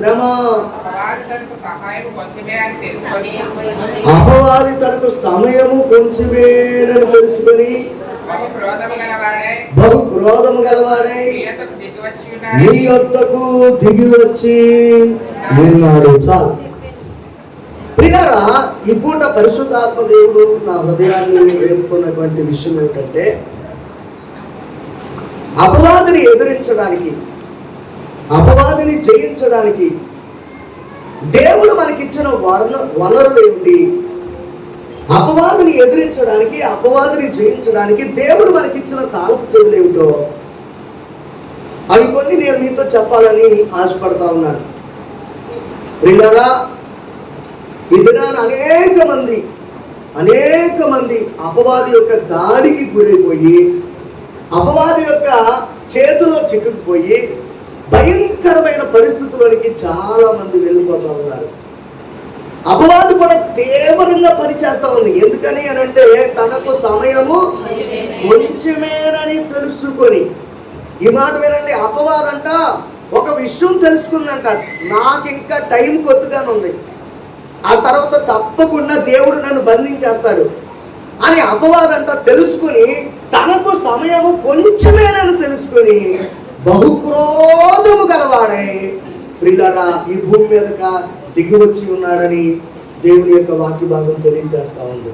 శ్రమ. అపవాది తనకు సమయము కొంచెమేనని తెలుసుకొని బహు క్రోధము గలవాడే నీ యొద్దకు దిగి వచ్చి ఉన్నాడు. చాలు. ప్రియారా ఈ పూట పరిశుద్ధాత్మ దేవుడు నా హృదయాన్ని రేపుతున్నటువంటి విషయం ఏమిటంటే అపవాదిని ఎదిరించడానికి అపవాదిని జయించడానికి దేవుడు మనకిచ్చిన వన వనరులు ఏమిటి అపవాదిని ఎదిరించడానికి అపవాదిని జయించడానికి దేవుడు మనకిచ్చిన తాలపు చెవులు ఏమిటో? అవి కొన్ని నేను మీతో చెప్పాలని ఆశపడతా ఉన్నాను. రెండరా ఈ అనేక మంది అనేక మంది అపవాది యొక్క దాడికి గురైపోయి అపవాది యొక్క చేతిలో చిక్కుకుపోయి భయంకరమైన పరిస్థితులకి చాలా మంది వెళ్ళిపోతూ ఉన్నారు. అపవాది కూడా తీవ్రంగా పనిచేస్తా ఉంది. ఎందుకని అని అంటే తనకు సమయము కొంచెమేనని తెలుసుకొని. ఈ మాట వినండి అపవాదంట ఒక విషయం తెలుసుకుందంట. నాకు ఇంకా టైం కొద్దిగానే ఉంది ఆ తర్వాత తప్పకుండా దేవుడు నన్ను బంధించేస్తాడు అని అపవాదంట తెలుసుకుని తనకు సమయము కొంచెమేనని తెలుసుకుని బహుక్రోధము గలవాడై పిల్లరా ఈ భూమి మీదక దిగి వచ్చి ఉన్నాడని దేవుని యొక్క వాక్య భాగం తెలియజేస్తా ఉంది.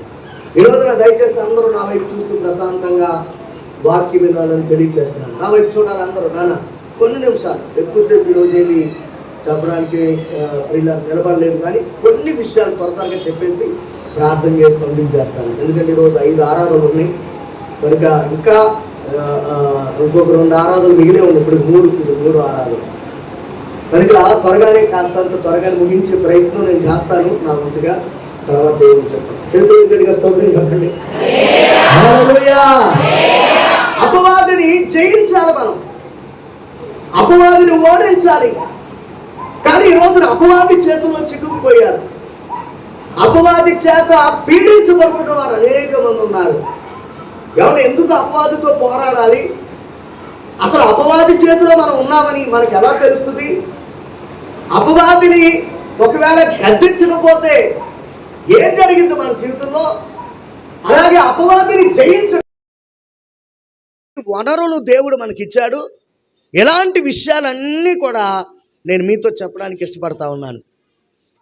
ఈ రోజున దయచేసి అందరూ నా వైపు చూస్తూ ప్రశాంతంగా వాక్యం వినాలని తెలియజేస్తున్నాను నా వైపు చూడాలి అందరూ. నాన్న కొన్ని నిమిషాలు. ఎక్కువసేపు ఈరోజు ఏమి చెప్పడానికి ఇలా నిలబడలేదు కానీ కొన్ని విషయాలు త్వర త్వరగా చెప్పేసి ప్రార్థన చేసి పంపించేస్తాను. ఎందుకంటే ఈరోజు ఐదు ఆరాలు ఉన్నాయి. కనుక ఇంకా ఇంకొక రెండు ఆరాధనలు మిగిలే ఉంది ఇప్పుడు మూడు ఇది మూడు ఆరాధనలు. కనుక త్వరగానే కాస్తంత త్వరగానే ముగించే ప్రయత్నం నేను చేస్తాను నా వంతుగా. తర్వాత దేవుని చెప్తాను చేతులు గట్టిగా స్తోత్రం చెప్పండి. అపవాదిని జయించాలి మనం. అపవాదిని ఓడించాలి. కానీ ఈ రోజున అపవాది చేతుల్లో చిక్కుకుపోయారు. అపవాది చేత పీడించబడుతున్న వారు అనేక మంది ఉన్నారు. ఎవరు ఎందుకు అపవాదితో పోరాడాలి? అసలు అపవాది చేతిలో మనం ఉన్నామని మనకు ఎలా తెలుస్తుంది? అపవాదిని ఒకవేళ గద్దించకపోతే ఏం జరిగింది మన జీవితంలో? అలాగే అపవాదిని జయించడం వనరులు దేవుడు మనకిచ్చాడు. ఎలాంటి విషయాలన్నీ కూడా నేను మీతో చెప్పడానికి ఇష్టపడతా ఉన్నాను.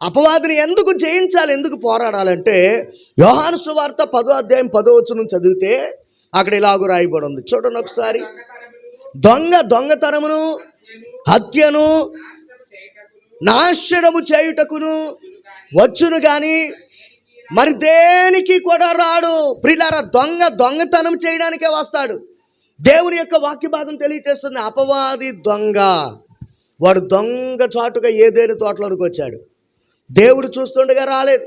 అపవాదిని ఎందుకు జయించాలి ఎందుకు పోరాడాలంటే యోహాను సువార్త పదో అధ్యాయం పదో వచనం చదివితే అక్కడ ఇలాగూ రాయబడి ఉంది. చూడండి ఒకసారి. దొంగ దొంగతనమును హత్యను నాశనము చేయుటకును వచ్చును కానీ మరి దేనికి కూడా రాడు. ప్రిలార దొంగ దొంగతనం చేయడానికే వస్తాడు. దేవుని యొక్క వాక్య భాగం తెలియచేస్తుంది అపవాది దొంగ. వాడు దొంగ చాటుగా ఏదేని తోటలోనికి వచ్చాడు. దేవుడు చూస్తుండగా రాలేదు.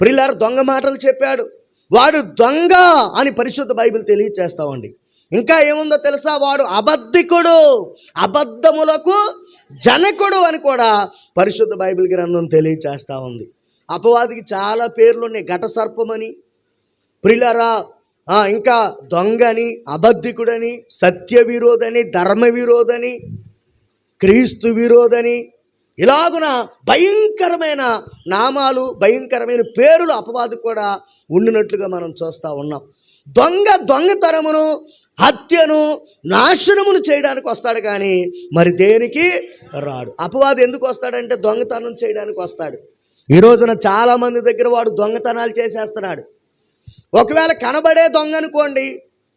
ప్రిలార దొంగ మాటలు చెప్పాడు. వాడు దొంగ అని పరిశుద్ధ బైబిల్ తెలియచేస్తామండి. ఇంకా ఏముందో తెలుసా? వాడు అబద్ధికుడు అబద్ధములకు జనకుడు అని కూడా పరిశుద్ధ బైబిల్ గ్రంథం తెలియచేస్తూ ఉంది. అపవాదికి చాలా పేర్లు ఉన్నాయి ఘట సర్పమని ప్రిలరా ఇంకా దొంగని అబద్ధికుడని సత్య విరోధని ధర్మ విరోధని క్రీస్తు విరోధని ఇలాగున భయంకరమైన నామాలు భయంకరమైన పేరులు అపవాది కూడా ఉండినట్లుగా మనం చూస్తూ ఉన్నాం. దొంగ దొంగతనమును హత్యను నాశనమును చేయడానికి వస్తాడు కానీ మరి దేనికి? రాడు. అపవాది ఎందుకు వస్తాడంటే దొంగతనం చేయడానికి వస్తాడు. ఈ రోజున చాలామంది దగ్గర వాడు దొంగతనాలు చేసేస్తున్నాడు. ఒకవేళ కనబడే దొంగ అనుకోండి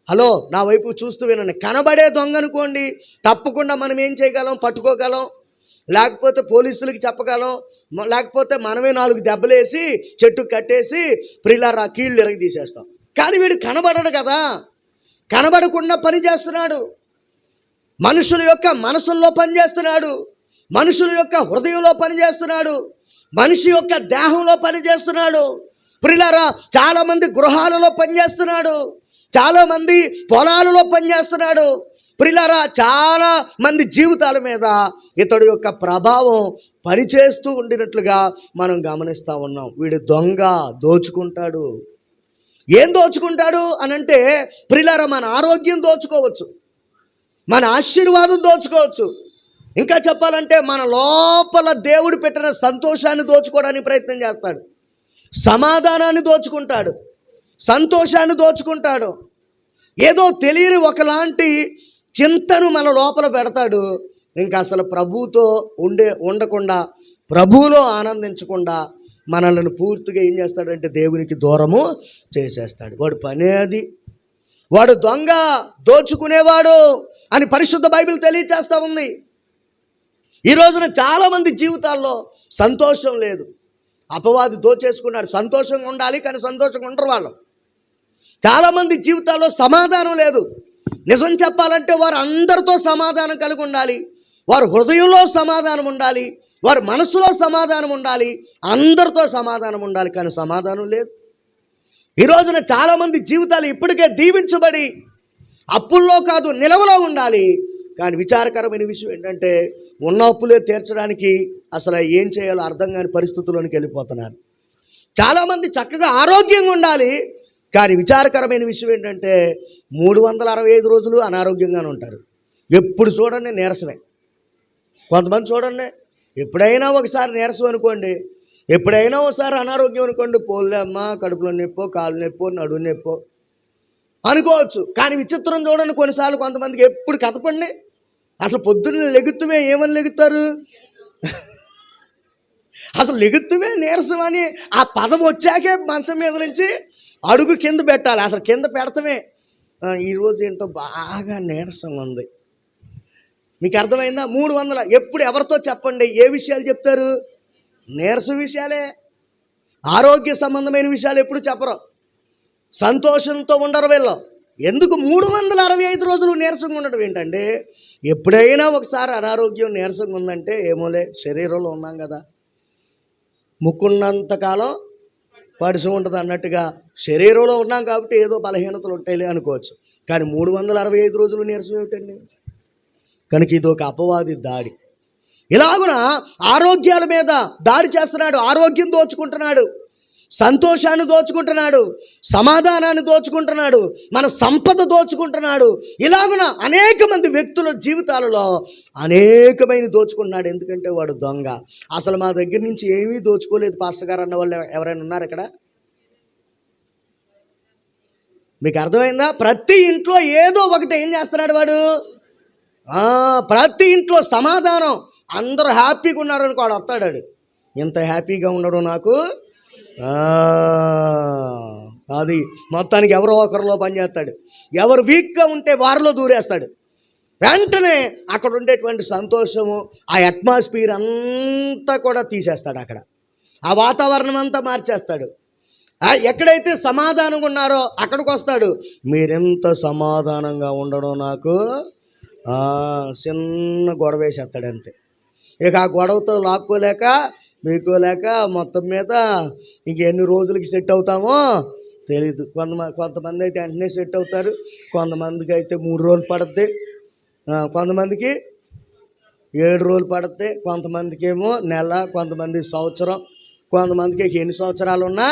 హలో నా వైపు చూస్తూ వినండి. కనబడే దొంగ అనుకోండి తప్పకుండా మనం ఏం చేయగలం? పట్టుకోగలం? లేకపోతే పోలీసులకి చెప్పగలం? లేకపోతే మనమే నాలుగు దెబ్బలేసి చెట్టు కట్టేసి ప్రిలారా కీళ్ళు ఇరగి తీసేస్తాం కానీ వీడు కనబడడు కదా! కనబడకుండా పని చేస్తున్నాడు. మనుషుల యొక్క మనసుల్లో పనిచేస్తున్నాడు మనుషుల యొక్క హృదయంలో పనిచేస్తున్నాడు మనిషి యొక్క దేహంలో పనిచేస్తున్నాడు ప్రిలారా చాలామంది గృహాలలో పనిచేస్తున్నాడు చాలామంది పొలాలలో పనిచేస్తున్నాడు ప్రిలారా చాలా మంది జీవితాల మీద ఇతడు యొక్క ప్రభావం పనిచేస్తూ ఉండినట్లుగా మనం గమనిస్తూ ఉన్నాం. వీడు దొంగ దోచుకుంటాడు. ఏం దోచుకుంటాడు అని అంటే ప్రిలారా మన ఆరోగ్యం దోచుకోవచ్చు. మన ఆశీర్వాదం దోచుకోవచ్చు. ఇంకా చెప్పాలంటే మన లోపల దేవుడు పెట్టిన సంతోషాన్ని దోచుకోవడానికి ప్రయత్నం చేస్తాడు. సమాధానాన్ని దోచుకుంటాడు. సంతోషాన్ని దోచుకుంటాడు. ఏదో తెలియని ఒకలాంటి చింతను మన లోపల పెడతాడు. ఇంకా అసలు ప్రభువుతో ఉండే ఉండకుండా ప్రభువులో ఆనందించకుండా మనల్ని పూర్తిగా ఏం చేస్తాడంటే దేవునికి దూరము చేసేస్తాడు. వాడు పనే అది. వాడు దొంగ దోచుకునేవాడు అని పరిశుద్ధ బైబిల్ తెలియచేస్తూ ఉంది. ఈ రోజున చాలామంది జీవితాల్లో సంతోషం లేదు. అపవాది దోచేసుకున్నాడు సంతోషంగా ఉండాలి కానీ సంతోషంగా ఉండరు వాళ్ళు. చాలామంది జీవితాల్లో సమాధానం లేదు. నిజం చెప్పాలంటే వారు అందరితో సమాధానం కలిగి ఉండాలి. వారి హృదయంలో సమాధానం ఉండాలి. వారి మనసులో సమాధానం ఉండాలి అందరితో సమాధానం ఉండాలి కానీ సమాధానం లేదు. ఈ రోజున చాలామంది జీవితాలు ఇప్పటికే దీవించబడి అప్పుల్లో కాదు నిలవలో ఉండాలి. కానీ విచారకరమైన విషయం ఏంటంటే ఉన్న అప్పులే తీర్చడానికి అసలు ఏం చేయాలో అర్థం కాని పరిస్థితుల్లోనికి వెళ్ళిపోతున్నారు. చాలామంది చక్కగా ఆరోగ్యంగా ఉండాలి కానీ విచారకరమైన విషయం ఏంటంటే మూడు వందల అరవై ఐదు రోజులు అనారోగ్యంగానే ఉంటారు. ఎప్పుడు చూడండి నీరసమే. కొంతమంది చూడండి ఎప్పుడైనా ఒకసారి నీరసం అనుకోండి. ఎప్పుడైనా ఒకసారి అనారోగ్యం అనుకోండి. పోలేమ్మా కడుపులో నొప్పో కాలు నొప్పో నడువు నొప్పో అనుకోవచ్చు. కానీ విచిత్రం చూడండి కొన్నిసార్లు కొంతమందికి ఎప్పుడు కథపండి అసలు పొద్దున్న లెగుతుమే ఏమని లెగుతారు? అసలు లెగుతుమే నీరసం అని ఆ పదం వచ్చాకే మంచం మీద నుంచి అడుగు కింద పెట్టాలి. అసలు కింద పెడతామే. ఈరోజు ఏంటో బాగా నీరసం ఉంది. మీకు అర్థమైందా? మూడు వందల. ఎప్పుడు ఎవరితో చెప్పండి? ఏ విషయాలు చెప్తారు? నీరస విషయాలే. ఆరోగ్య సంబంధమైన విషయాలు ఎప్పుడు చెప్పరు. సంతోషంతో ఉండరు వీళ్ళు. ఎందుకు మూడు వందల అరవై ఐదు రోజులు నీరసంగా ఉండడం ఏంటంటే ఎప్పుడైనా ఒకసారి అనారోగ్యం నీరసంగా ఉందంటే ఏమోలే శరీరంలో ఉన్నాం కదా. ముక్కున్నంతకాలం పడిసి ఉంటుంది అన్నట్టుగా శరీరంలో ఉన్నాం కాబట్టి ఏదో బలహీనతలు ఉంటాయి అనుకోవచ్చు. కానీ మూడు వందల అరవై ఐదు రోజులు నీరసం ఏమిటండి? కనుక ఇది ఒక అపవాది దాడి. ఇలాగున ఆరోగ్యాల మీద దాడి చేస్తున్నాడు ఆరోగ్యం దోచుకుంటున్నాడు సంతోషాన్ని దోచుకుంటున్నాడు సమాధానాన్ని దోచుకుంటున్నాడు మన సంపద దోచుకుంటున్నాడు. ఇలాగున అనేక మంది వ్యక్తుల జీవితాలలో అనేకమైన దోచుకుంటున్నాడు. ఎందుకంటే వాడు దొంగ. అసలు మా దగ్గర నుంచి ఏమీ దోచుకోలేదు. పాస్టర్ గారు అన్న వాళ్ళు ఎవరైనా ఉన్నారు ఇక్కడ? మీకు అర్థమైందా? ప్రతి ఇంట్లో ఏదో ఒకటి ఏం చేస్తున్నాడు వాడు? ప్రతి ఇంట్లో సమాధానం. అందరూ హ్యాపీగా ఉన్నారనుకో వాడు వస్తాడాడు ఇంత హ్యాపీగా ఉండడం నాకు? అది మొత్తానికి ఎవరో ఒకరిలో పనిచేస్తాడు ఎవరు వీక్గా ఉంటే వారిలో దూరేస్తాడు. వెంటనే అక్కడ ఉండేటువంటి సంతోషము ఆ అట్మాస్ఫియర్ అంతా కూడా తీసేస్తాడు అక్కడ. ఆ వాతావరణం అంతా మార్చేస్తాడు. ఎక్కడైతే సమాధానంగా ఉన్నారో అక్కడికి వస్తాడు. మీరెంత సమాధానంగా ఉండడం నాకు చిన్న గొడవ వేసేస్తాడు అంతే. ఇక ఆ గొడవతో లాక్కోలేక మీకోలేక మొత్తం మీద ఇంక ఎన్ని రోజులకి సెట్ అవుతామో తెలీదు. కొంతమంది కొంతమంది అయితే వెంటనే సెట్ అవుతారు. కొంతమందికి అయితే మూడు రోజులు పడుద్ది. కొంతమందికి ఏడు రోజులు పడుద్ది. కొంతమందికి ఏమో నెల కొంతమంది సంవత్సరం. కొంతమందికి ఎన్ని సంవత్సరాలు ఉన్నా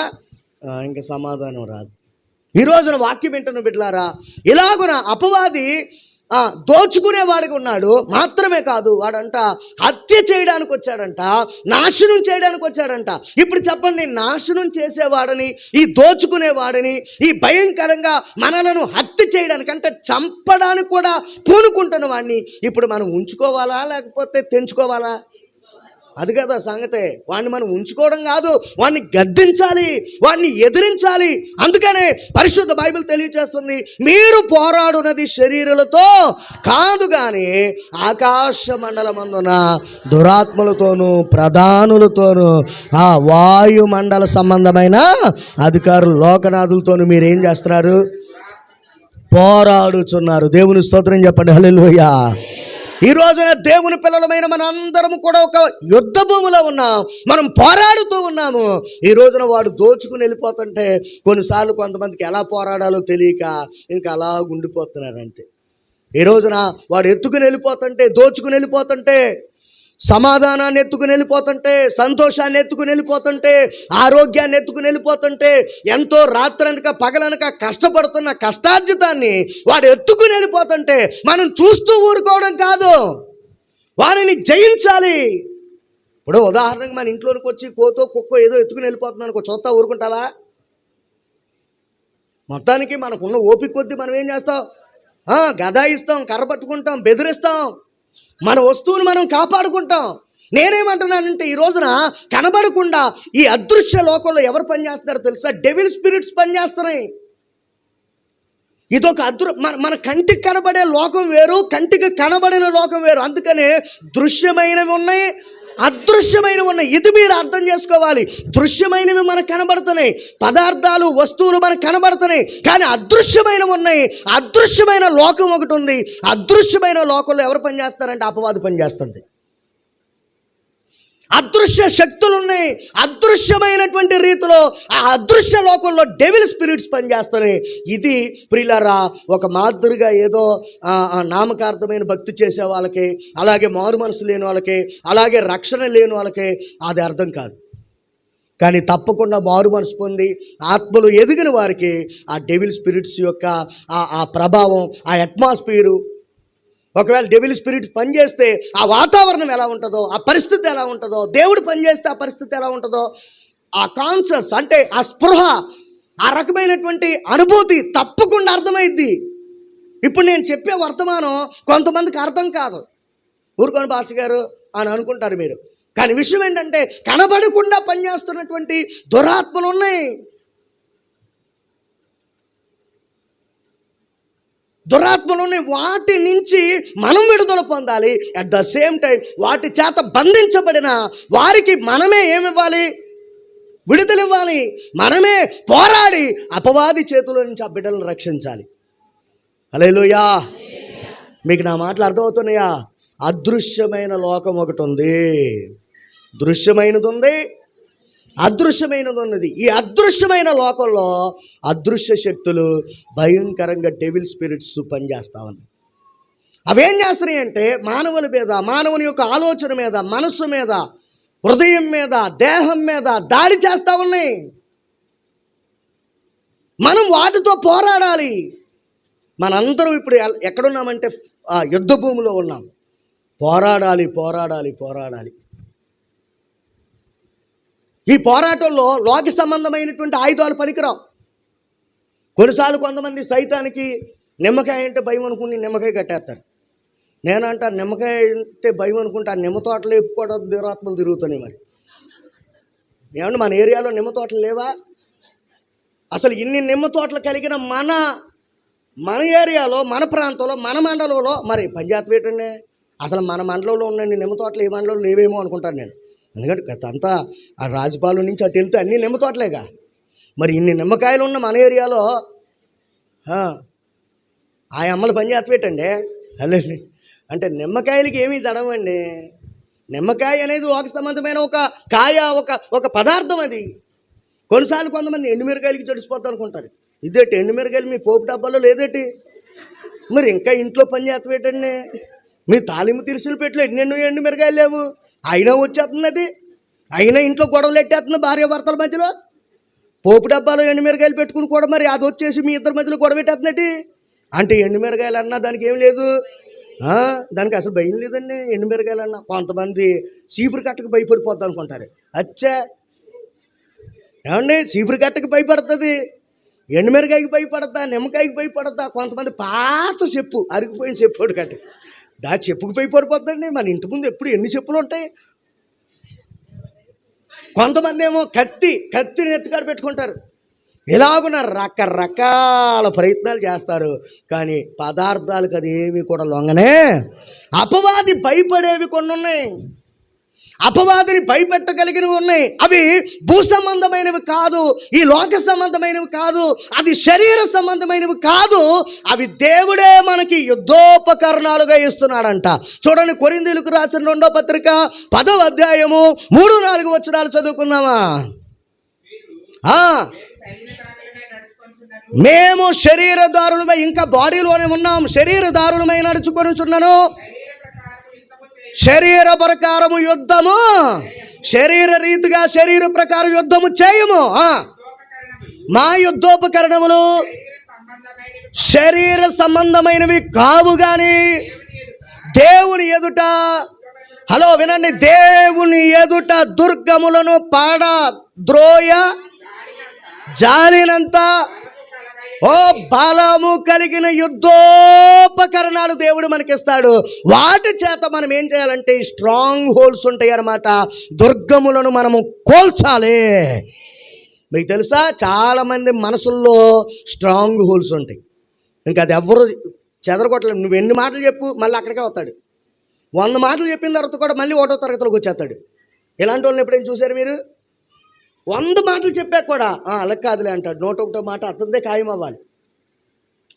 ఇంకా సమాధానం రాదు. ఈ రోజున వాక్యం వింటను బిడ్లారా ఇలాగున అపవాది దోచుకునేవాడిగా ఉన్నాడు. మాత్రమే కాదు వాడంట హత్య చేయడానికి వచ్చాడంట నాశనం చేయడానికి వచ్చాడంట. ఇప్పుడు చెప్పండి నాశనం చేసేవాడని ఈ దోచుకునేవాడని ఈ భయంకరంగా మనలను హత్య చేయడానికి అంటే చంపడానికి కూడా పూనుకుంటున్న వాడిని ఇప్పుడు మనం ఉంచుకోవాలా లేకపోతే తెంచుకోవాలా? అది కదా సంగతే. వాడిని మనం ఉంచుకోవడం కాదు వాడిని గద్దించాలి వాడిని ఎదిరించాలి. అందుకనే పరిశుద్ధ బైబిల్ తెలియచేస్తుంది మీరు పోరాడునది శరీరాలతో కాదు కానీ ఆకాశ మండలమందున దురాత్మలతోనూ ప్రధానులతోనూ ఆ వాయుమండల సంబంధమైన అధికారులు లోకనాథులతోనూ మీరు ఏం చేస్తున్నారు? పోరాడుచున్నారు. దేవుని స్తోత్రం చెప్పండి. హలో ఈ రోజున దేవుని పిల్లలమైన మనందరం కూడా ఒక యుద్ధ భూమిలో ఉన్నాం. మనం పోరాడుతూ ఉన్నాము. ఈ రోజున వాడు దోచుకుని వెళ్ళిపోతుంటే కొన్నిసార్లు కొంతమందికి ఎలా పోరాడాలో తెలియక ఇంకా అలా ఉండిపోతున్నారు ఈ రోజున వాడు ఎత్తుకుని వెళ్ళిపోతుంటే దోచుకుని వెళ్ళిపోతుంటే సమాధానాన్ని ఎత్తుకుని వెళ్ళిపోతుంటే సంతోషాన్ని ఎత్తుకుని వెళ్ళిపోతుంటే ఆరోగ్యాన్ని ఎత్తుకుని వెళ్ళిపోతుంటే ఎంతో రాత్రనక పగలనక కష్టపడుతున్న కష్టార్జితాన్ని వాడు ఎత్తుకుని వెళ్ళిపోతుంటే మనం చూస్తూ ఊరుకోవడం కాదు. వారిని జయించాలి. ఇప్పుడు ఉదాహరణకు మన ఇంట్లోనికి వచ్చి కోతో కుక్కో ఏదో ఎత్తుకుని వెళ్ళిపోతున్నాను అనుకో చూస్తా ఊరుకుంటావా? మొత్తానికి మనకున్న ఓపిక కొద్దీ మనం ఏం చేస్తాం? గదా ఇస్తాం కర్ర పట్టుకుంటాం బెదిరిస్తాం. మన వస్తువుని మనం కాపాడుకుంటాం. నేనేమంటున్నానంటే ఈ రోజున కనబడకుండా ఈ అదృశ్య లోకంలో ఎవరు పనిచేస్తున్నారో తెలుసా? డెవిల్ స్పిరిట్స్ పనిచేస్తున్నాయి. ఇదొక అదృ మన మన కంటికి కనబడే లోకం వేరు కంటికి కనబడిన లోకం వేరు. అందుకనే దృశ్యమైనవి ఉన్నాయి అదృశ్యమైనవి ఉన్నాయి ఇది మీరు అర్థం చేసుకోవాలి. దృశ్యమైనవి మనకు కనబడుతున్నాయి. పదార్థాలు వస్తువులు మనకు కనబడుతున్నాయి. కానీ అదృశ్యమైనవి ఉన్నాయి. అదృశ్యమైన లోకం ఒకటి ఉంది. అదృశ్యమైన లోకంలో ఎవరు పనిచేస్తారంటే అపవాది పనిచేస్తుంది. అదృశ్య శక్తులు ఉన్నాయి అదృశ్యమైనటువంటి రీతిలో ఆ అదృశ్య లోకంలో డెవిల్ స్పిరిట్స్ పనిచేస్తున్నాయి. ఇది ప్రిలరా ఒక మాదిరిగా ఏదో నామకార్థమైన భక్తి చేసే వాళ్ళకి అలాగే మారు మనసు లేని వాళ్ళకి అలాగే రక్షణ లేని వాళ్ళకి అది అర్థం కాదు. కానీ తప్పకుండా మారు మనసు పొంది ఆత్మలు ఎదిగిన వారికి ఆ డెవిల్ స్పిరిట్స్ యొక్క ఆ ఆ ప్రభావం ఆ అట్మాస్ఫియరు ఒకవేళ డెవిల్ స్పిరిట్ పనిచేస్తే ఆ వాతావరణం ఎలా ఉంటుందో ఆ పరిస్థితి ఎలా ఉంటుందో దేవుడు పనిచేస్తే ఆ పరిస్థితి ఎలా ఉంటుందో ఆ కాన్షియస్ అంటే ఆ స్పృహ ఆ రకమైనటువంటి అనుభూతి తప్పకుండా అర్థమైద్ది. ఇప్పుడు నేను చెప్పే వర్తమానం కొంతమందికి అర్థం కాదు. ఊరుకొని పాస్టర్ గారు అని అనుకుంటారు మీరు. కానీ విషయం ఏంటంటే కనబడకుండా పనిచేస్తున్నటువంటి దురాత్మలు ఉన్నాయి. దురాత్మలోని వాటి నుంచి మనం విడుదల పొందాలి. అట్ ద సేమ్ టైం వాటి చేత బంధించబడిన వారికి మనమే ఏమివ్వాలి? విడుదలివ్వాలి. మనమే పోరాడి అపవాది చేతుల నుంచి ఆ బిడ్డలను రక్షించాలి. అలేలుయా మీకు నా మాటలు అర్థమవుతున్నాయా? అదృశ్యమైన లోకం ఒకటి ఉంది. దృశ్యమైనది ఉంది అదృశ్యమైనది ఉన్నది ఈ అదృశ్యమైన లోకంలో అదృశ్య శక్తులు భయంకరంగా డెవిల్ స్పిరిట్స్ పనిచేస్తా ఉన్నాయి అవేం చేస్తున్నాయి అంటే మానవుల మీద మానవుని యొక్క ఆలోచన మీద మనస్సు మీద హృదయం మీద దేహం మీద దాడి చేస్తా ఉన్నాయి. మనం వాటితో పోరాడాలి. మనందరం ఇప్పుడు ఎక్కడున్నామంటే ఆ యుద్ధ భూమిలో ఉన్నాం. పోరాడాలి పోరాడాలి పోరాడాలి. ఈ పోరాటంలో లోక సంబంధమైనటువంటి ఆయుధాలు పనికిరావు. కొన్నిసార్లు కొంతమంది సైతానికి నిమ్మకాయ అంటే భయం అనుకుని నిమ్మకాయ కట్టేస్తారు. నేనంట నిమ్మకాయ అంటే భయం అనుకుంటా నిమ్మ తోటలు వేపుకోవడం దురాత్మలు తిరుగుతున్నాయి మరి. ఏమంటే మన ఏరియాలో నిమ్మ తోటలు లేవా? అసలు ఇన్ని నిమ్మ తోటలు కలిగిన మన మన ఏరియాలో మన ప్రాంతంలో మన మండలంలో మరి పంచాయతీ ఏంటండి? అసలు మన మండలంలో ఉన్న నిమ్మ తోటలు ఏ మండలంలో లేవేమో అనుకుంటాను నేను. ఎందుకంటే గతంతా ఆ రాజపాలెం నుంచి అటు వెళ్తే అన్ని నిమ్మ తోటలేగా మరి ఇన్ని నిమ్మకాయలు ఉన్న మన ఏరియాలో ఆ, అమ్మలు పంచాయతీ పెట్టండి హలో అంటే నిమ్మకాయలకి ఏమీ జడవండి. నిమ్మకాయ అనేది ఒక సంబంధమైన ఒక కాయ ఒక ఒక పదార్థం అది. కొన్నిసార్లు కొంతమంది ఎండుమిరకాయలకి చెడిసిపోతారు అనుకుంటారు. ఇదేంటి ఎండుమిరకాయలు మీ పోపు డబ్బాలో లేదేటి? మరి ఇంకా ఇంట్లో పని చేత మీ తాలింపు తిరుసులు పెట్టలేదు ఎన్నెన్నో ఎండుమిరకాయలు లేవు. అయినా వచ్చేస్తుంది అది. అయినా ఇంట్లో గొడవలు ఎట్టేస్తుంది భార్య భర్తల మధ్యలో. పోపు డబ్బాలో ఎండుమిరకాయలు పెట్టుకుని కూడా మరి అది వచ్చేసి మీ ఇద్దరి మధ్యలో గొడవ పెట్టేస్తున్నట్టు అంటే ఎండుమిరకాయలు అన్నా దానికి ఏం లేదు. దానికి అసలు భయం లేదండి. ఎండుమిరకాయలు అన్నా కొంతమంది చీపురు కట్టకు భయపడిపోద్ది అనుకుంటారు. అచ్చా. ఏమండి? చీపురు కట్టకి భయపడుతుంది. ఎండుమిరకాయకి భయపడతా నిమ్మకాయకి భయపడతా కొంతమంది పాత చెప్పు అరిగిపోయిన చెప్పాడు కట్ట దా చెప్పుకు పడిపోతుందండి మన ఇంటి ముందు ఎప్పుడు ఎన్ని చెప్పులు ఉంటాయి? కొంతమంది ఏమో కత్తి కత్తిని ఎత్తుకాడ పెట్టుకుంటారు. ఇలాగున రకరకాల ప్రయత్నాలు చేస్తారు. కానీ పదార్థాలకు అది ఏమి కూడా లొంగనే. అపవాది భయపడేవి కొన్ని ఉన్నాయి అపవాదిని భయపెట్టగలిగినవి ఉన్నాయి. అవి భూ సంబంధమైనవి కాదు ఈ లోక సంబంధమైనవి కాదు అది శరీర సంబంధమైనవి కాదు అవి దేవుడే మనకి యుద్ధోపకరణాలుగా ఇస్తున్నాడంట. చూడండి కొరిందీలకు రాసిన రెండో పత్రిక పదవ అధ్యాయము మూడు నాలుగు వచనాలు చదువుకుందామా? మేము శరీరదారులమై ఇంకా బాడీలోనే ఉన్నాం శరీరదారులమై నడుచుకొని చున్నాను. శరీర ప్రకారము యుద్ధము. శరీర రీతిగా శరీర ప్రకారం యుద్ధము చేయము. మా యుద్ధోపకరణములు శరీర సంబంధమైనవి కావు గాని దేవుని ఎదుట హలో వినండి దేవుని ఎదుట దుర్గములను పాడ ద్రోయ జాలినంత ఓ బలము కలిగిన యుద్ధోపకరణాలు దేవుడు మనకిస్తాడు. వాటి చేత మనం ఏం చేయాలంటే స్ట్రాంగ్ హోల్స్ ఉంటాయి అన్నమాట. దుర్గములను మనము కోల్చాలి. మీకు తెలుసా? చాలామంది మనసుల్లో స్ట్రాంగ్ హోల్స్ ఉంటాయి. ఇంకా అది ఎవరు చెదరగొట్టలేదు నువ్వు ఎన్ని మాటలు చెప్పు మళ్ళీ అక్కడికే వస్తాడు. వంద మాటలు చెప్పిన తర్వాత కూడా మళ్ళీ ఒకటో తరగతిలోకి వచ్చేస్తాడు. ఇలాంటి వాళ్ళని ఎప్పుడైనా చూశారు మీరు? వంద మాటలు చెప్పాక కూడా "ఆ, అలా కాదులే అంటాడు. నూట ఒకటో మాట అతనిదే ఖాయం అవ్వాలి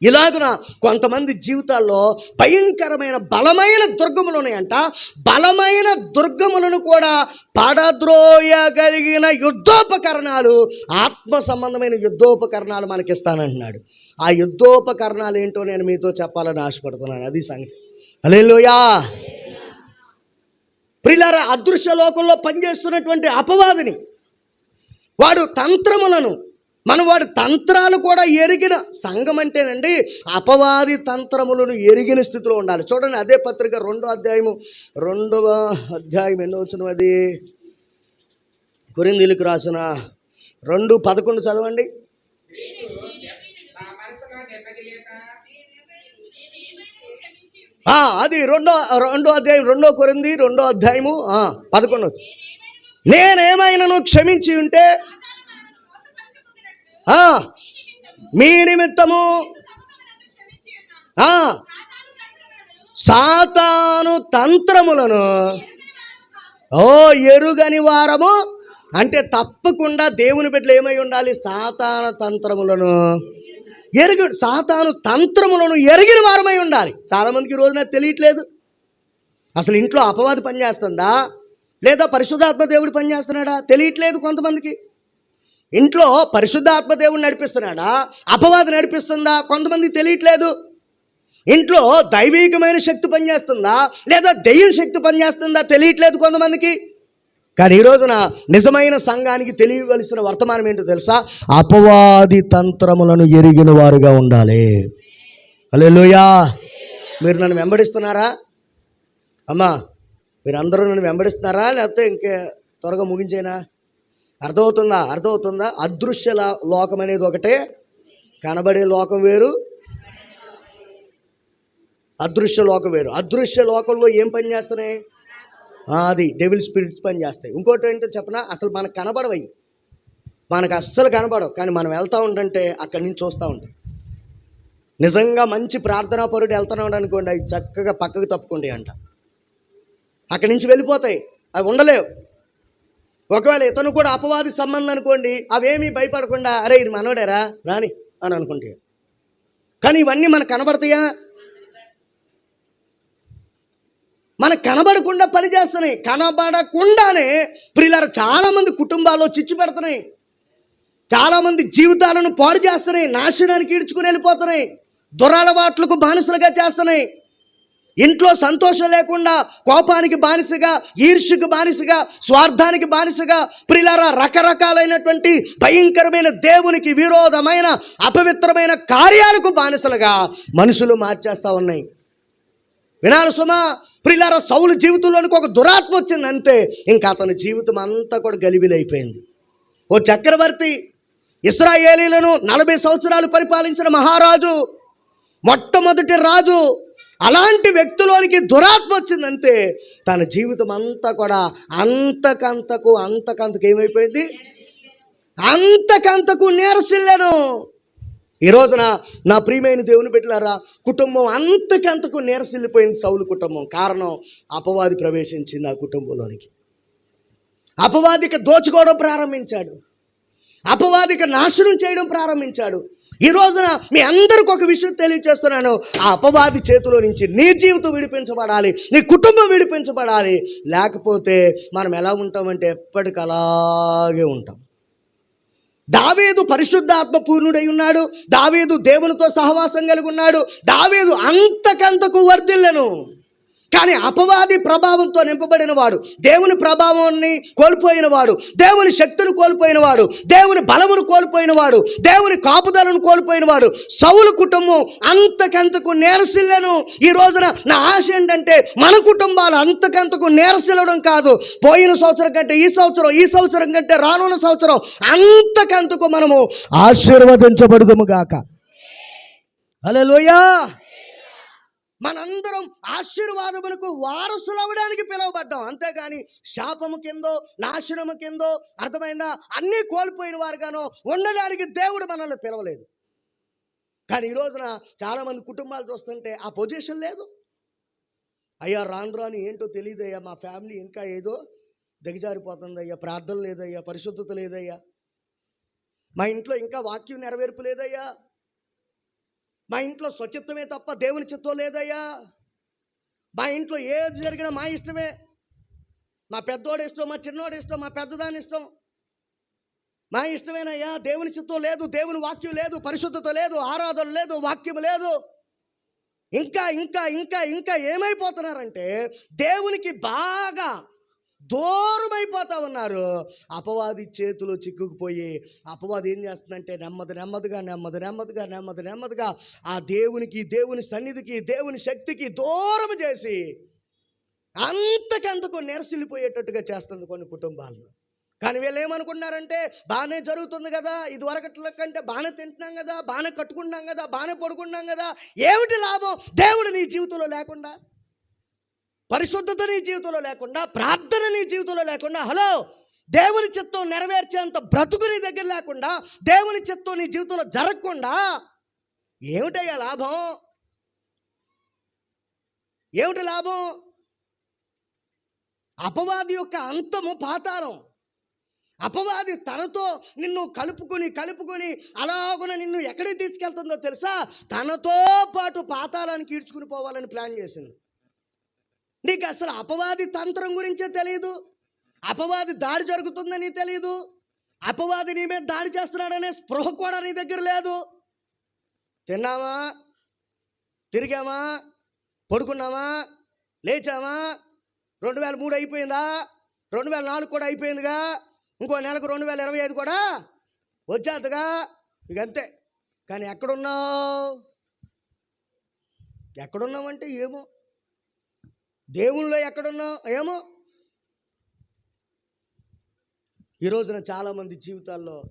ఇలాగున కొంతమంది జీవితాల్లో భయంకరమైన బలమైన దుర్గములు ఉన్నాయంట. బలమైన దుర్గములను కూడా పడద్రోయగలిగిన యుద్ధోపకరణాలు ఆత్మ సంబంధమైన యుద్ధోపకరణాలు మనకిస్తానంటున్నాడు. ఆ యుద్ధోపకరణాలు ఏంటో నేను మీతో చెప్పాలని ఆశపడుతున్నాను. అది సంగతి. అలేలోయా ప్రిలారా అదృశ్య లోకంలో పనిచేస్తున్నటువంటి అపవాదిని వాడు తంత్రములను మనం వాడు తంత్రాలు కూడా ఎరిగిన సంఘం అంటేనండి అపవాది తంత్రములను ఎరిగిన స్థితిలో ఉండాలి. చూడండి అదే పత్రిక రెండో అధ్యాయము రెండవ అధ్యాయం ఎన్నో వచ్చిన అది కొరిందీలకు రాసిన రెండు పదకొండు చదవండి. అది రెండో రెండో అధ్యాయం రెండో కొరింది రెండో అధ్యాయము పదకొండు. నేనేమైనాను క్షమించి ఉంటే? ఆ, మీ నిమిత్తము. సాతాను తంత్రములను ఓ ఎరుగని వారము అంటే తప్పకుండా దేవుని బిడ్డలు ఏమై ఉండాలి? సాతాన తంత్రములను ఎరుగు సాతాను తంత్రములను ఎరిగిన వారమై ఉండాలి. చాలామందికి ఈ రోజున తెలియట్లేదు. అసలు ఇంట్లో అపవాది పనిచేస్తుందా లేదా పరిశుద్ధాత్మ దేవుడు పనిచేస్తున్నాడా? తెలియట్లేదు కొంతమందికి. ఇంట్లో పరిశుద్ధాత్మ దేవుడు నడిపిస్తున్నాడా? అపవాది నడిపిస్తుందా? కొంతమందికి తెలియట్లేదు. ఇంట్లో దైవికమైన శక్తి పనిచేస్తుందా? లేదా దెయ్యం శక్తి పనిచేస్తుందా? తెలియట్లేదు కొంతమందికి. కానీ ఈ రోజున నిజమైన సంఘానికి తెలియవలసిన వర్తమానం ఏంటో తెలుసా? అపవాది తంత్రములను ఎరిగిన వారుగా ఉండాలి. అలెలుయా మీరు నన్ను వెంబడిస్తున్నారా? అమ్మా మీరందరూ నన్ను వెంబడిస్తున్నారా? లేకపోతే ఇంకే త్వరగా ముగించేనా? అర్థమవుతుందా? అర్థమవుతుందా? అదృశ్య లోకం అనేది ఒకటే. కనబడే లోకం వేరు. అదృశ్య లోకం వేరు. అదృశ్య లోకంలో ఏం పని చేస్తున్నాయి? అది డెవిల్ స్పిరిట్స్ పని చేస్తాయి. ఇంకోటి ఏంటో చెప్పనా? అసలు మనకు కనబడవయి. మనకు అస్సలు కనబడవు. కానీ మనం వెళ్తూ ఉంటుంటే అక్కడి నుంచి చూస్తూ ఉంటాం. నిజంగా మంచి ప్రార్థనా పరుడు వెళ్తున్నాడు అనుకోండి అవి చక్కగా పక్కకు తప్పుకోండి అంట. అక్కడి నుంచి వెళ్ళిపోతాయి. అవి ఉండలేవు. ఒకవేళ ఇతను కూడా అపవాది సంబంధం అనుకోండి అవేమీ భయపడకుండా అరే ఇది మనోడేరా రాని అని అనుకుంటే. కానీ ఇవన్నీ మనకు కనబడతాయా? మనకు కనబడకుండా పని చేస్తున్నాయి. కనబడకుండానే ప్రియులారు చాలామంది కుటుంబాల్లో చిచ్చు పెడుతున్నాయి. చాలామంది జీవితాలను పాడు చేస్తున్నాయి. నాశనానికి ఈడ్చుకుని వెళ్ళిపోతున్నాయి. దురలవాట్లకు బానిసలుగా చేస్తున్నాయి. ఇంట్లో సంతోషం లేకుండా కోపానికి బానిసగా ఈర్ష్యకు బానిసగా స్వార్థానికి బానిసగా ప్రిలారా రకరకాలైనటువంటి భయంకరమైన దేవునికి విరోధమైన అపవిత్రమైన కార్యాలకు బానిసలుగా మనుషులు మార్చేస్తూ ఉన్నాయి. వినాలి సుమా ప్రిలార సౌలు జీవితంలోనికి ఒక దురాత్మ వచ్చింది అంతే ఇంకా అతని జీవితం అంతా కూడా గలిబిలైపోయింది. ఓ చక్రవర్తి ఇస్రాయేలీలను నలభై సంవత్సరాలు పరిపాలించిన మహారాజు మొట్టమొదటి రాజు అలాంటి వ్యక్తిలోనికి దురాత్మ వచ్చిందంటే తన జీవితం అంతా కూడా అంతకంతకు అంతకంతకు ఏమైపోయింది? అంతకంతకు నీరసిల్లాను ఈ రోజున నా ప్రియమైన దేవుని పెట్టినారా కుటుంబం అంతకంతకు నీరసిల్లిపోయింది సౌలు కుటుంబం. కారణం అపవాది ప్రవేశించింది ఆ కుటుంబంలోనికి. అపవాదిక దోచుకోవడం ప్రారంభించాడు. అపవాదిక నాశనం చేయడం ప్రారంభించాడు. ఈ రోజున మీ అందరికి ఒక విషయం తెలియజేస్తున్నాను ఆ అపవాది చేతిలో నుంచి నీ జీవితం విడిపించబడాలి నీ కుటుంబం విడిపించబడాలి. లేకపోతే మనం ఎలా ఉంటామంటే ఎప్పటికీ అలాగే ఉంటాం. దావేదు పరిశుద్ధాత్మ పూర్ణుడై ఉన్నాడు. దావేదు దేవునితో సహవాసం కలిగి ఉన్నాడు. దావేదు అంతకంతకు వర్ధిల్లను. కానీ అపవాది ప్రభావంతో నింపబడిన వాడు దేవుని ప్రభావాన్ని కోల్పోయిన వాడు దేవుని శక్తిని కోల్పోయిన వాడు దేవుని బలమును కోల్పోయిన వాడు దేవుని కాపుదలను కోల్పోయిన వాడు సౌలు కుటుంబం అంతకంతకు నేరసిల్లను. ఈ రోజున నా ఆశ ఏంటంటే మన కుటుంబాలు అంతకంతకు నేరసిల్లడం కాదు. పోయిన సంవత్సరం కంటే ఈ సంవత్సరం ఈ సంవత్సరం కంటే రానున్న సంవత్సరం అంతకంతకు మనము ఆశీర్వదించబడదుము గాక. హల్లెలూయా! మనందరం ఆశీర్వాదములకు వారసులు అవ్వడానికి పిలువబడ్డాం. అంతేగాని శాపము కిందో నాశనము కిందో అర్థమైందా? అన్నీ కోల్పోయిన వారుగానో ఉండడానికి దేవుడు మనల్ని పిలవలేదు. కానీ ఈ రోజున చాలామంది కుటుంబాలు చూస్తుంటే ఆ పొజిషన్ లేదు. అయ్యా రాను రాను ఏంటో తెలియదయ్యా మా ఫ్యామిలీ ఇంకా ఏదో దిగజారిపోతుంది అయ్యా ప్రార్థన లేదయ్యా పరిశుద్ధత లేదయ్యా. మా ఇంట్లో ఇంకా వాక్యం నెరవేర్పు లేదయ్యా. మా ఇంట్లో స్వచ్ఛత్వమే తప్ప దేవుని చిత్తం లేదయ్యా. మా ఇంట్లో ఏది జరిగినా మా ఇష్టమే. మా పెద్దోడు ఇష్టం మా చిన్నోడు ఇష్టం మా పెద్దదాని ఇష్టం. మా ఇష్టమేనయ్యా దేవుని చిత్తం లేదు దేవుని వాక్యం లేదు పరిశుద్ధత లేదు ఆరాధన లేదు వాక్యం లేదు. ఇంకా ఇంకా ఇంకా ఇంకా ఏమైపోతున్నారంటే దేవునికి బాగా దూరమైపోతా ఉన్నారు. అపవాది చేతిలో చిక్కుకుపోయి అపవాది ఏం చేస్తుందంటే నెమ్మది నెమ్మదిగా నెమ్మది నెమ్మదిగా నెమ్మది నెమ్మదిగా ఆ దేవునికి దేవుని సన్నిధికి దేవుని శక్తికి దూరం చేసి అంతకంతకు నెరసిల్లిపోయేటట్టుగా చేస్తుంది కొన్ని కుటుంబాలను కానీ వీళ్ళు ఏమనుకున్నారంటే బాగానే జరుగుతుంది కదా ఇది వరకట్ల కంటే బాగానే తింటున్నాం కదా బాగానే కట్టుకుంటున్నాం కదా బాగానే పడుకుంటున్నాం కదా ఏమిటి లాభం? దేవుడు నీ జీవితంలో లేకుండా పరిశుద్ధత నీ జీవితంలో లేకుండా ప్రార్థన నీ జీవితంలో లేకుండా హలో దేవుని చిత్తం నెరవేర్చేంత బ్రతుకు నీ దగ్గర లేకుండా దేవుని చిత్తం నీ జీవితంలో జరగకుండా ఏమిటయ్యా లాభం? ఏమిటి లాభం? అపవాది యొక్క అంతము పాతాళం. అపవాది తనతో నిన్ను కలుపుకొని కలుపుకొని అలాగున నిన్ను ఎక్కడికి తీసుకెళ్తుందో తెలుసా? తనతో పాటు పాతాళానికి ఈడ్చుకుని పోవాలని ప్లాన్ చేసింది. నీకు అసలు అపవాది తంత్రం గురించే తెలియదు అపవాది దాడి జరుగుతుందని తెలియదు అపవాది నీ మీద దాడి చేస్తున్నాడనే స్పృహ కూడా నీ దగ్గర లేదు? తిన్నామా తిరిగామా పడుకున్నామా లేచామా రెండు వేల మూడు అయిపోయిందా? రెండు వేల నాలుగు కూడా అయిపోయిందిగా? ఇంకో నెలకు రెండు వేల ఇరవై ఐదు కూడా వచ్చేద్దుగా? ఇక అంతే. కానీ ఎక్కడున్నావు? ఎక్కడున్నావంటే ఏమో? దేవుళ్ళో ఎక్కడున్నావు? ఏమో? ఈ రోజున చాలామంది జీవితాల్లో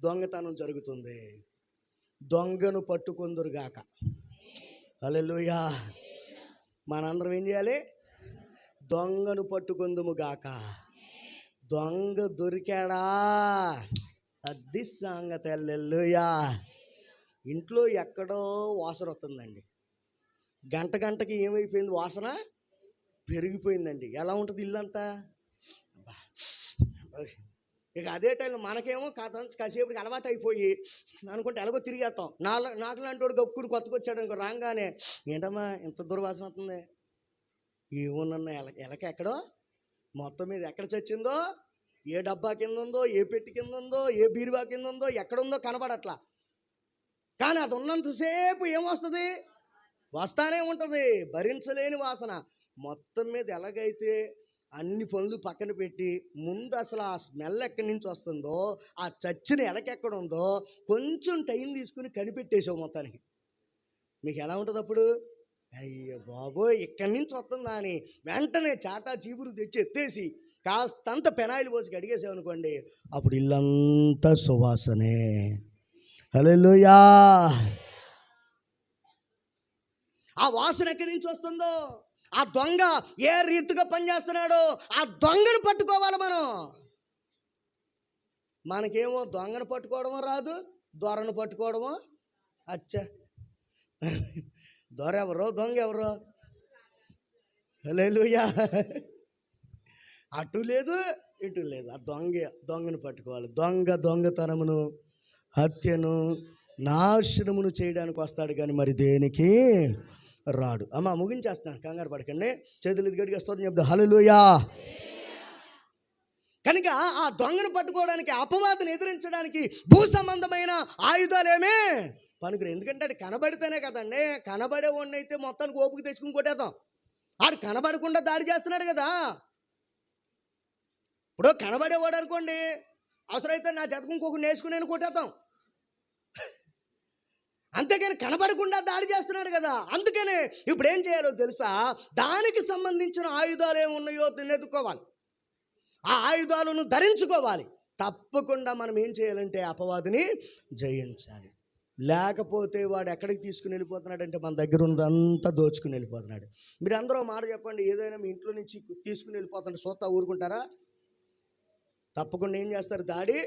దొంగతనం జరుగుతుంది. దొంగను పట్టుకుందురుగాక అలెలుయా మనందరం ఏం చేయాలి? దొంగను పట్టుకుందుము గాక. దొంగ దొరికాడా? అది సంగతి. హల్లెలూయా. ఇంట్లో ఎక్కడో వాసన వస్తుందండి. గంట గంటకి ఏమైపోయింది వాసన? పెరిగిపోయిందండి. ఎలా ఉంటుంది ఇల్లంతా? ఇక అదే టైంలో మనకేమో కథ కాసేపటికి అలవాటు అయిపోయి అనుకుంటే ఎలాగో తిరిగేస్తాం. నా నాకు లాంటి వాడు గప్పుకుని కొత్తకొచ్చాడు అనుకో రాగానే ఏంటమ్మా ఇంత దుర్వాసన వస్తుంది? ఏమున్నా ఎల ఎలక ఎక్కడో మొత్తం మీద ఎక్కడ చచ్చిందో? ఏ డబ్బా కింద ఉందో ఏ పెట్టి కింద ఉందో ఏ బీరువా కింద ఉందో ఎక్కడుందో కనబడట్లా. కానీ అది ఉన్నంతసేపు ఏమొస్తుంది? వస్తానే ఉంటుంది. భరించలేని వాసన. మొత్తం మీద ఎలాగైతే అన్ని పనులు పక్కన పెట్టి ముందు అసలు ఆ స్మెల్ ఎక్కడి నుంచి వస్తుందో ఆ చచ్చిన ఎలకెక్కడ ఉందో కొంచెం టైం తీసుకుని కనిపెట్టేసావు మొత్తానికి. మీకు ఎలా ఉంటుంది అప్పుడు? అయ్యో బాబోయ్ ఇక్కడి నుంచి వస్తుందా అని వెంటనే చాటా చీపురు తెచ్చి ఎత్తేసి కాస్తంత పెనాయిల్ పోసి కడిగేసావు అనుకోండి అప్పుడు ఇల్లంతా సువాసనే. హలోయా ఆ వాసన ఎక్కడి నుంచి వస్తుందో? ఆ దొంగ ఏ రీతిగా పనిచేస్తున్నాడో ఆ దొంగను పట్టుకోవాలి మనం. మనకేమో దొంగను పట్టుకోవడమో రాదు దొరను పట్టుకోవడమో అచ్చా. దొర ఎవరో దొంగ ఎవరో. హల్లెలూయా. అటు లేదు ఇటు లేదు. ఆ దొంగ దొంగను పట్టుకోవాలి. దొంగ దొంగతనమును హత్యను నాశనమును చేయడానికి వస్తాడు. కానీ మరి దేనికి? రాడు. అమ్మ ముగించేస్తాను కంగారు పడకండి. చేతులు ఇది గడిగా స్తోత్రం చెప్తా. హలోయా కనుక ఆ దొంగను పట్టుకోవడానికి అపవాదను ఎదిరించడానికి భూ సంబంధమైన ఆయుధాలేమే పనికిరు ఎందుకంటే అది కనబడితేనే కదండి. కనబడే వాడిని అయితే మొత్తానికి ఓపిక తెచ్చుకుని కొట్టేద్దాం. ఆడు కనబడకుండా దాడి చేస్తున్నాడు కదా. ఇప్పుడు కనబడేవాడు అనుకోండి అవసరమైతే నా జతకు ఇంకొక నేర్చుకుని నేను కొట్టేద్దాం. అంతేగాని కనబడకుండా దాడి చేస్తున్నాడు కదా. అందుకనే ఇప్పుడు ఏం చేయాలో తెలుసా? దానికి సంబంధించిన ఆయుధాలు ఏమి ఉన్నాయో ఆ ఆయుధాలను ధరించుకోవాలి. తప్పకుండా మనం ఏం చేయాలంటే అపవాదిని జయించాలి. లేకపోతే వాడు ఎక్కడికి తీసుకుని వెళ్ళిపోతున్నాడంటే మన దగ్గర ఉన్నదంతా దోచుకుని వెళ్ళిపోతున్నాడు. మీరు అందరూ మాట చెప్పండి. ఏదైనా మీ ఇంట్లో నుంచి తీసుకుని వెళ్ళిపోతాడు సోతా ఊరుకుంటారా? తప్పకుండా ఏం చేస్తారు? దాడి?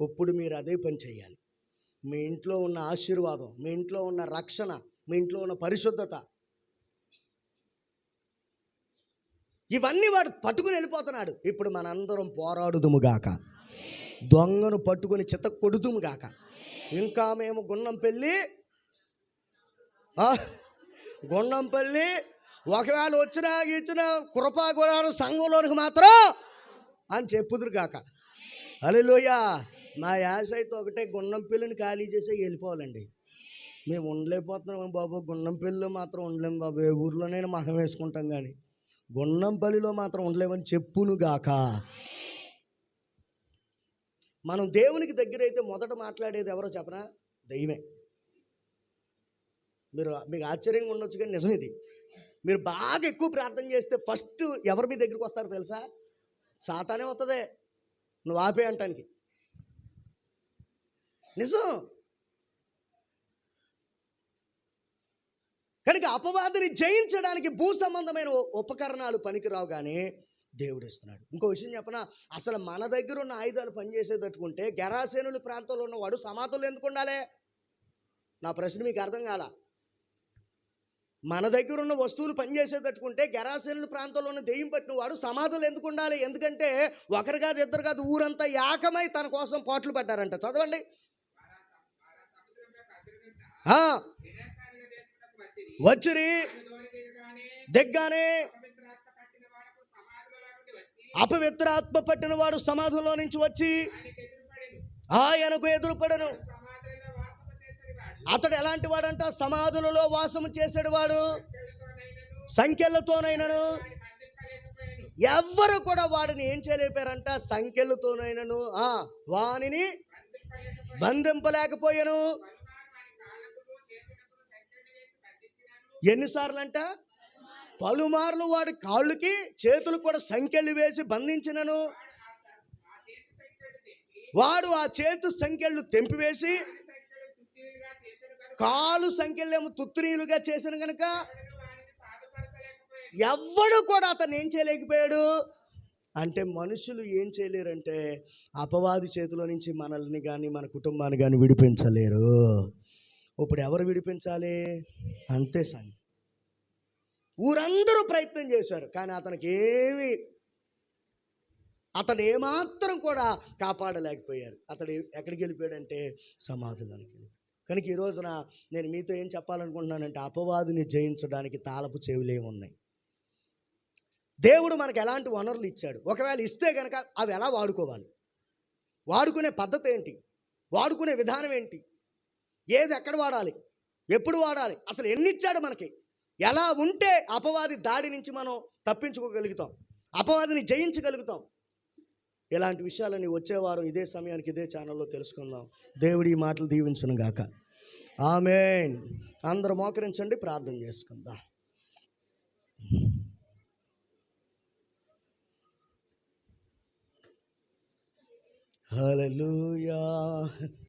ఇప్పుడు మీరు అదే పని చేయాలి. మీ ఇంట్లో ఉన్న ఆశీర్వాదం మీ ఇంట్లో ఉన్న రక్షణ మీ ఇంట్లో ఉన్న పరిశుద్ధత. ఇవన్నీ వాడు పట్టుకుని వెళ్ళిపోతున్నాడు. ఇప్పుడు మనందరం పోరాడుదుముగాక దొంగను పట్టుకుని చిత్త కొడుదుముగాక ఇంకా మేము గుండంపల్లి ఆ, గుండంపల్లి ఒకవేళ వచ్చినా ఇచ్చిన కృపాగుణాలు సంఘంలోనికి మాత్రం అని చెప్పుదురు కాక అలెలోయ మా యాస అయితే ఒకటే గుండం పిల్లని ఖాళీ చేసి వెళ్ళిపోవాలండి. మేము ఉండలేకపోతున్నాం బాబు గుండం మాత్రం ఉండలేము బాబు ఏ ఊర్లోనైనా మహం వేసుకుంటాం కానీ గుండంపల్లిలో మాత్రం ఉండలేమని చెప్పును గాక. మనం దేవునికి దగ్గర అయితే మొదట మాట్లాడేది ఎవరో చెప్పనా? దైవమే. మీరు మీకు ఆశ్చర్యంగా ఉండొచ్చు కానీ నిజం ఇది. మీరు బాగా ఎక్కువ ప్రార్థన చేస్తే ఫస్ట్ ఎవరు మీ దగ్గరికి వస్తారో తెలుసా? సాతానే వస్తుంది నువ్వు ఆపే అంటానికి. నిజం. కనుక అపవాదిని జయించడానికి భూ సంబంధమైన ఉపకరణాలు పనికిరావు కానీ దేవుడు ఇస్తున్నాడు. ఇంకో విషయం చెప్పనా? అసలు మన దగ్గర ఉన్న ఆయుధాలు పనిచేసేటట్టుకుంటే గెరాసేనుల ప్రాంతంలో ఉన్నవాడు సమాధులు ఎందుకు ఉండాలి? నా ప్రశ్న మీకు అర్థం కాల? మన దగ్గర ఉన్న వస్తువులు పనిచేసేటట్టుకుంటే గెరాసేనుల ప్రాంతంలో ఉన్న దెయ్యం పట్టిన వాడు సమాధులు ఎందుకు ఉండాలి? ఎందుకంటే ఒకరు కాదు ఇద్దరు కాదు ఊరంతా ఏకమై తన కోసం పోట్లు పడ్డారంట. చదవండి. వచ్చిరి. వచ్చిరి. ఆయన దిగ్గానే. పట్టిన పట్టిన వాడు సమాధుల్లో నుంచి వచ్చి ఆయనకు ఎదురుపడను. అతడు ఎలాంటి వాడంట? సమాధులలో వాసము చేసాడు వాడు. సంఖ్యలతోనైనను. ఎవ్వరు కూడా వాడిని ఏం చేయలేపారంట? సంఖ్యలతోనైనను. ఆ వానిని బంధింపలేకపోయాను. ఎన్నిసార్లు అంట పలుమార్లు వాడి కాళ్ళకి చేతులు కూడా సంఖ్యలు వేసి బంధించినను. వాడు ఆ చేతు సంఖ్యలు తెంపివేసి కనుక కాలు సంఖ్యలేమో తుత్తురీలుగా చేసిన కనుక ఎవ్వడు కూడా అతను ఏం చేయలేకపోయాడు. అంటే మనుషులు ఏం చేయలేరంటే అపవాది చేతిలో నుంచి మనల్ని కానీ మన కుటుంబాన్ని కానీ విడిపించలేరు. ఇప్పుడు ఎవరు విడిపించాలి? అంతే సంగతి. ఊరందరూ ప్రయత్నం చేశారు కానీ అతనికి ఏమి అతను ఏమాత్రం కూడా కాపాడలేకపోయారు. అతడు ఎక్కడికి వెళ్ళిపోయాడంటే సమాధులోనికి వెళ్ళిపోయాడు. కనుక ఈ రోజున నేను మీతో ఏం చెప్పాలనుకుంటున్నానంటే అపవాదిని జయించడానికి తాళపు చెవులే ఉన్నాయి. దేవుడు మనకు ఎలాంటి వనరులు ఇచ్చాడు? ఒకవేళ ఇస్తే కనుక అవి ఎలా వాడుకోవాలి? వాడుకునే పద్ధతి ఏంటి? వాడుకునే విధానం ఏంటి? ఏది ఎక్కడ వాడాలి? ఎప్పుడు వాడాలి? అసలు ఎన్ని ఇచ్చాడు మనకి? ఎలా ఉంటే అపవాది దాడి నుంచి మనం తప్పించుకోగలుగుతాం? అపవాదిని జయించగలుగుతాం? ఇలాంటి విషయాలని వచ్చేవారం ఇదే సమయానికి ఇదే ఛానల్లో తెలుసుకుందాం. దేవుడి ఈ మాటలు దీవించను గాక. ఆమెన్. అందరూ మోకరించండి ప్రార్థన చేసుకుందాం. హల్లెలూయా.